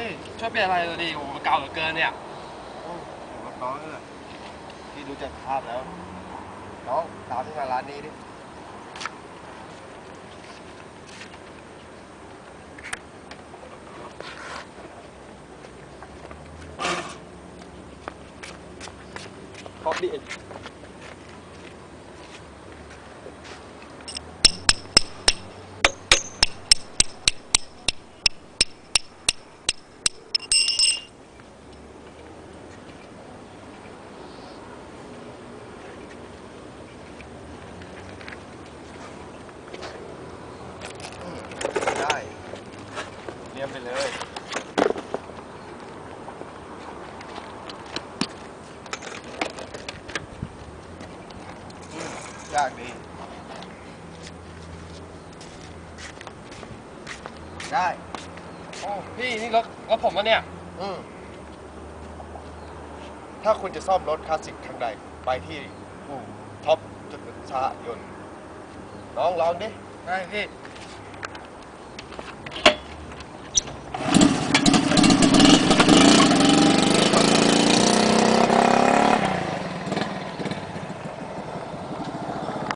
พี่ช่วยเปลี่ยนอะไรเลยดิโอ้โหมันเก่าเหลือเกินเนี่ยโอ้รถน้องนี่แหละพี่ดูจากภาพแล้ว น้องตามที่มาร้านนี้ดิขอบดิได้เรียมไปเลยอืม ยากดี ได้ โอ้พี่นี่รถรถผมวะเนี่ย อืมถ้าคุณจะซ่อมรถคลาสสิกคันใด ไปที่อู่ท็อปจุดชายนต์น้องลองดิ ได้พี่